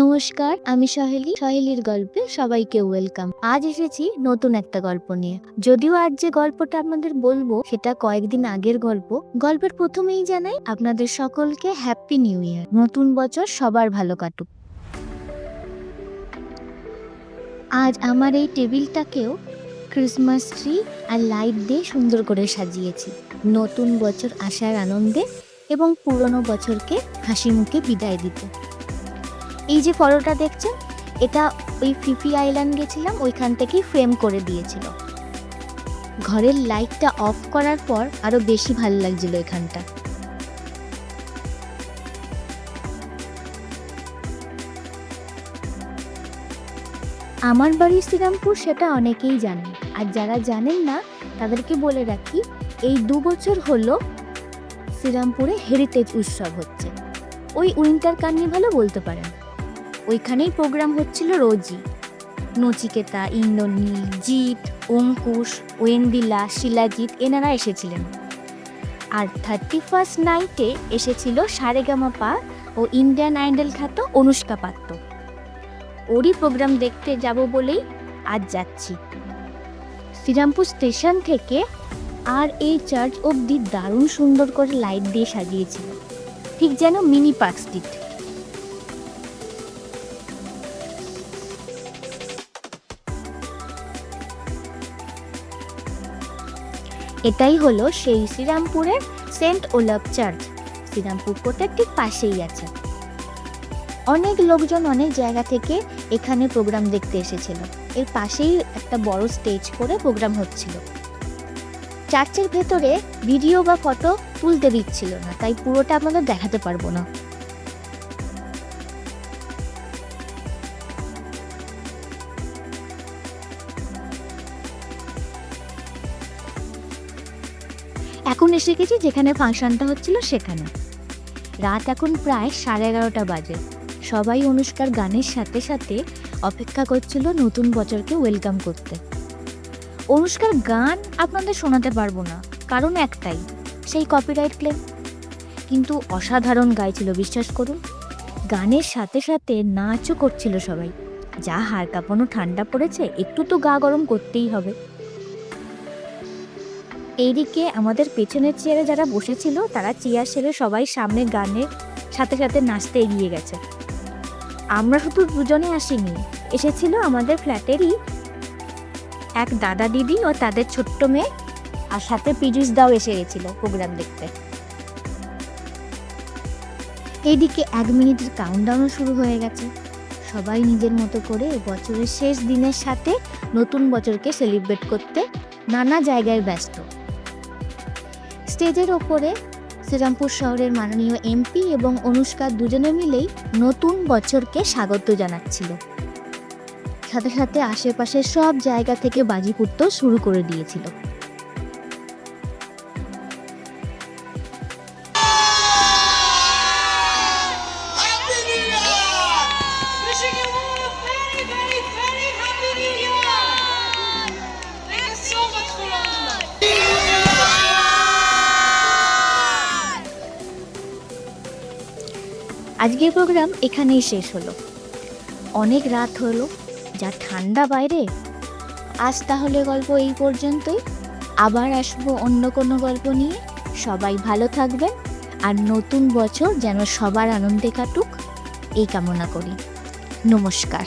নমস্কার, আমি সহেলি। সহেলির গল্পে সবাইকে ওয়েলকাম। আজ এসেছি নতুন একটা গল্প নিয়ে। যদিও আজ যে গল্পটা আপনাদের বলব, সেটা কয়েকদিন আগের গল্প। গল্পের প্রথমেই জানাই আপনাদের সকলকে হ্যাপি নিউ ইয়ার নতুন বছর সবার ভালো কাটুক। আজ আমার এই টেবিলটাকেও ক্রিসমাস ট্রি আর লাইট দিয়ে সুন্দর করে সাজিয়েছি। নতুন বছর আসার আনন্দে এবং পুরনো বছরকে হাসি মুখে বিদায় দিতে। এই যে ফটোটা দেখছেন, এটা ওই ফিফি আইল্যান্ড গেছিলাম, ওইখান থেকেই ফ্রেম করে দিয়েছিল। ঘরের লাইটটা অফ করার পর আরও বেশি ভালো লাগছিল এখানটা। আমার বাড়ি শ্রীরামপুর সেটা অনেকেই জানেন। আর যারা জানেন না, তাদেরকে বলে রাখি, এই দু বছর হলো শ্রীরামপুরে হেরিটেজ উৎসব হচ্ছে। ওই উইন্টার কার্নিভালও বলতে পারেন। ওইখানেই প্রোগ্রাম হচ্ছিল রোজই নচিকেতা, ইন্দ্রনীল, জিৎ, অঙ্কুশ, ওয়েন্দিলা, শিলাজিৎ এনারা এসেছিলেন। আর থার্টি ফার্স্ট নাইটে এসেছিল সারেগামাপা ও ইন্ডিয়ান আইডল খ্যাত অনুষ্কা পাত্র। ওরই প্রোগ্রাম দেখতে যাব বলেই আজ যাচ্ছি। শ্রীরামপুর স্টেশন থেকে আর এই চার্চ অবধি দারুণ সুন্দর করে লাইট দিয়ে সাজিয়েছিল। ঠিক যেন মিনি পার্ক স্ট্রিট। এটাই হলো সেই শ্রীরামপুরের সেন্ট ওলাভ চার্চ। শ্রীরামপুর কোর্টের ঠিক পাশেই আছে। অনেক লোকজন অনেক জায়গা থেকে এখানে প্রোগ্রাম দেখতে এসেছিল। এর পাশেই একটা বড় স্টেজ করে প্রোগ্রাম হচ্ছিল। চার্চের ভেতরে ভিডিও বা ফটো তুলতে দিচ্ছিল না, তাই পুরোটা আপনাদের দেখাতে পারব না। এখন এসে গেছি যেখানে ফাংশনটা হচ্ছিল সেখানে। রাত এখন প্রায় সাড়ে এগারোটা বাজে। সবাই অনুষ্কার গানের সাথে সাথে অপেক্ষা করছিল নতুন বছরকে ওয়েলকাম করতে। অনুষ্কার গান আপনাদের শোনাতে পারব না, কারণ একটাই, সেই কপিরাইট ক্লেম কিন্তু অসাধারণ গাইছিল, বিশ্বাস করুন। গানের সাথে সাথে নাচও করছিল সবাই। যা হাড় কাঁপানো ঠান্ডা পড়েছে, একটু তো গা গরম করতেই হবে। এইদিকে আমাদের পেছনের চেয়ারে যারা বসেছিল, তারা চেয়ার সেরে সবাই সামনে গানের সাথে সাথে নাচতে এগিয়ে গেছে। আমরা শুধু দুজনে আসিনি, এসেছিল আমাদের ফ্ল্যাটেরই এক দাদা দিদি ও তাদের ছোট্ট মেয়ে, আর সাথে পিজুস দাও এসে গেছিল প্রোগ্রাম দেখতে। এইদিকে এক মিনিটের কাউন্টডাউনও শুরু হয়ে গেছে। সবাই নিজের মতো করে বছরের শেষ দিনের সাথে নতুন বছরকে সেলিব্রেট করতে নানা জায়গায় ব্যস্ত। স্টেজের ওপরে শ্রীরামপুর শহরের মাননীয় এমপি এবং অনুষ্কা দুজনে মিলেই নতুন বছরকে স্বাগত জানাচ্ছিল। সাথে সাথে আশেপাশের সব জায়গা থেকে বাজি ফুটতেও শুরু করে দিয়েছিল। আজকের প্রোগ্রাম এখানেই শেষ হলো। অনেক রাত হলো, যা ঠান্ডা বাইরে। আজ তাহলে গল্প এই পর্যন্তই। আবার আসব অন্য কোনো গল্প নিয়ে। সবাই ভালো থাকবেন, আর নতুন বছর যেন সবার আনন্দে কাটুক, এই কামনা করি। নমস্কার।